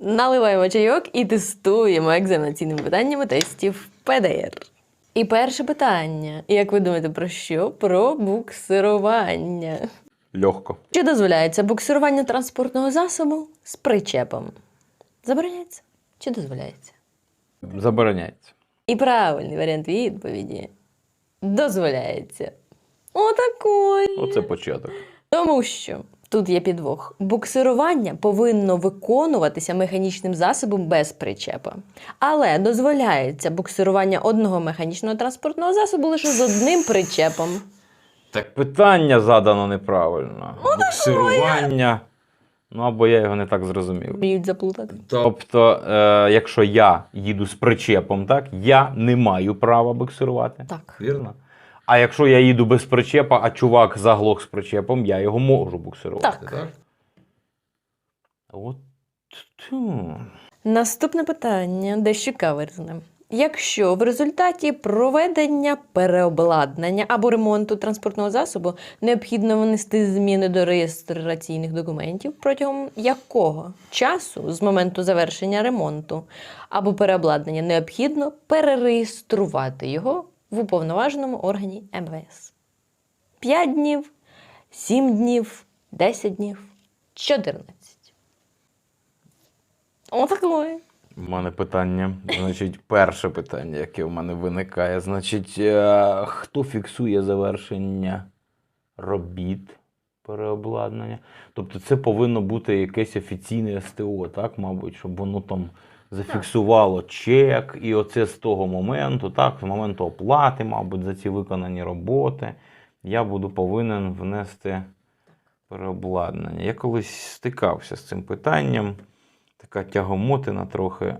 Наливаємо чайок і тестуємо екзаменаційними питаннями тестів ПДР. І перше питання. Як ви думаєте, про що? Про буксирування. Легко. Чи дозволяється буксирування транспортного засобу з причепом? Забороняється чи дозволяється? Забороняється. І правильний варіант відповіді дозволяється. Отакой. Оце початок. Тому що тут є підвох. Буксирування повинно виконуватися механічним засобом без причепа. Але дозволяється буксирування одного механічного транспортного засобу лише з одним причепом. Так питання задано неправильно. Буксирування. Ну або я його не так зрозумів. Вміють заплутати. Тобто, е, якщо я їду з причепом, так, я не маю права буксирувати. Так. Вірно? А якщо я їду без причепа, а чувак заглох з причепом, я його можу буксирувати. Так. От. тю. Наступне питання дещо каверзне. Якщо в результаті проведення переобладнання або ремонту транспортного засобу необхідно внести зміни до реєстраційних документів, протягом якого часу з моменту завершення ремонту або переобладнання необхідно перереєструвати його в уповноваженому органі МВС? 5 днів, 7 днів, 10 днів, 14. Отакої. У мене питання. Значить, перше питання, яке в мене виникає, значить, е, хто фіксує завершення робіт переобладнання? Тобто це повинно бути якесь офіційне СТО, так, мабуть, щоб воно там зафіксувало чек, і оце з того моменту, так, з моменту оплати, мабуть, за ці виконані роботи, я буду повинен внести переобладнання. Я колись стикався з цим питанням така тягомотина трохи,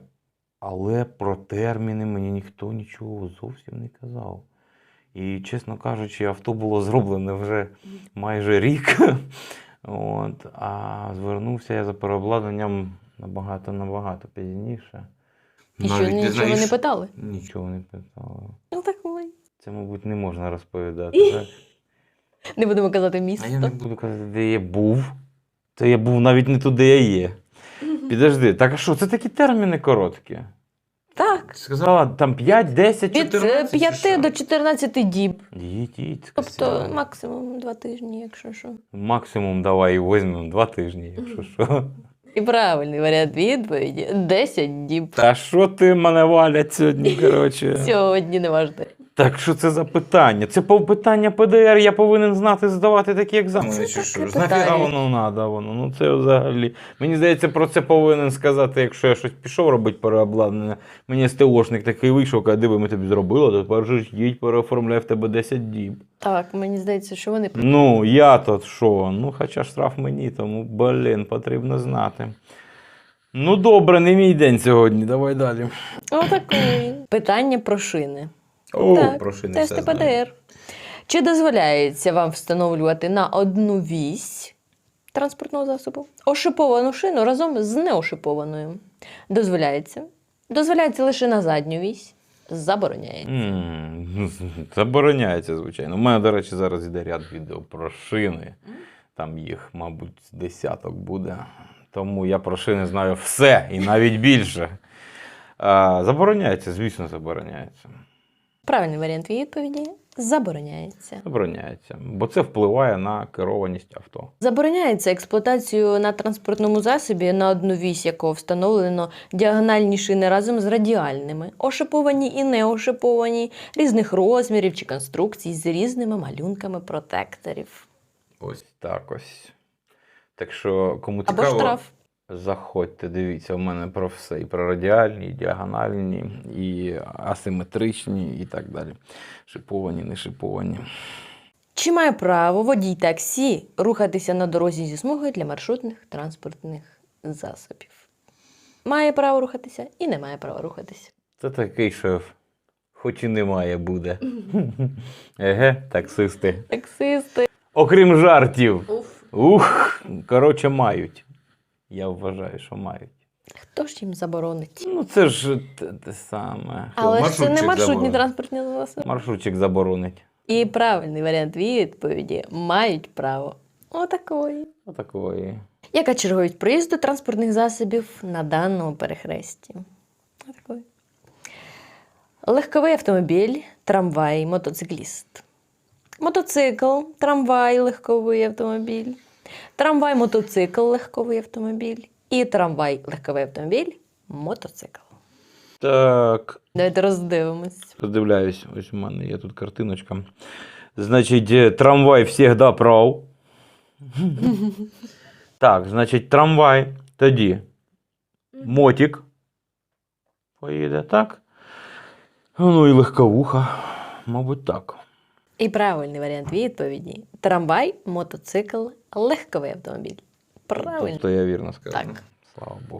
але про терміни мені ніхто нічого зовсім не казав. І, чесно кажучи, авто було зроблене вже майже рік. От, а звернувся я за переобладнанням набагато-набагато пізніше. І що, нічого не питали? Нічого не питали. Ну так такої. Це, мабуть, не можна розповідати. Так? Не будемо казати А місто. я не буду казати, де я був. То я був навіть не туди, де я є. Підожди, так а що, це такі терміни короткі? Так. Сказала там 5, 10, Від 14. 5 до 14 діб. Їдь, їдь, Тобто максимум 2 тижні, якщо що. Максимум давай візьмемо 2 тижні, якщо що. І правильний варіант відповіді 10 діб. Та що ти мене валять сьогодні, коротше? Сьогодні не важливо. Так що це за питання? Це по питання ПДР, я повинен знати здавати такі екзамени. Це чи що? Нафіга воно надо воно? Ну це взагалі. Мені здається, про це повинен сказати, якщо я щось пішов робити переобладнання. Мені СТОшник такий вийшов, каже, диви, ми тобі зробили, то тепер же їдь, переоформляй в тебе 10 діб. Так, мені здається, що вони Ну, я то що? Ну, хоча штраф мені, тому, блін, потрібно знати. Ну, добре, не мій день сьогодні. Давай далі. Отакої. Питання про шини. О, Так, про шини Тести все знаю. ПДР. Чи дозволяється вам встановлювати на одну вісь транспортного засобу ошиповану шину разом з неошипованою? Дозволяється. Дозволяється лише на задню вісь. Забороняється. Забороняється, звичайно. У мене, до речі, зараз йде ряд відео про шини. Там їх, мабуть, десяток буде. Тому я про шини знаю все і навіть більше. Забороняється, звісно, забороняється. Правильний варіант відповіді забороняється. Забороняється, бо це впливає на керованість авто. Забороняється експлуатацію на транспортному засобі, на одну вісь якого встановлено діагональні шини разом з радіальними, ошиповані і неошиповані, різних розмірів чи конструкцій з різними малюнками протекторів. Ось так ось. Так що, кому Або цікаво, штраф. Заходьте, дивіться, у мене про все. І про радіальні, і діагональні, і асиметричні, і так далі. Шиповані, не шиповані. Чи має право водій таксі рухатися на дорозі зі смугою для маршрутних транспортних засобів? Має право рухатися і не має права рухатися. Це такий шеф. Хоч і немає буде. Еге, таксисти. Таксисти. Окрім жартів. Ух, коротше, мають. Я вважаю, що мають. Хто ж їм заборонить? Ну, це ж те, те саме. Але ж це не маршрутні транспортні засоби. Маршрутчик заборонить. І правильний варіант відповіді мають право. Отакої. Отакої. Яка черговість проїзду транспортних засобів на даному перехресті? Отакої. Легковий автомобіль, трамвай, мотоцикліст. Мотоцикл, трамвай, легковий автомобіль. Трамвай, мотоцикл, легковий автомобіль. І трамвай, легковий автомобіль, мотоцикл. Так, Давайте роздивимось. роздивляюсь, ось у мене є тут картиночка. Значить, е, трамвай завжди прав. Так, значить, трамвай тоді. Мотик. Поїде, так. Ну і легковуха. Мабуть, так. І правильний варіант відповіді: трамвай, мотоцикл, легковий автомобіль. Правильно. Тобто я вірно сказав. Так. Слава Богу.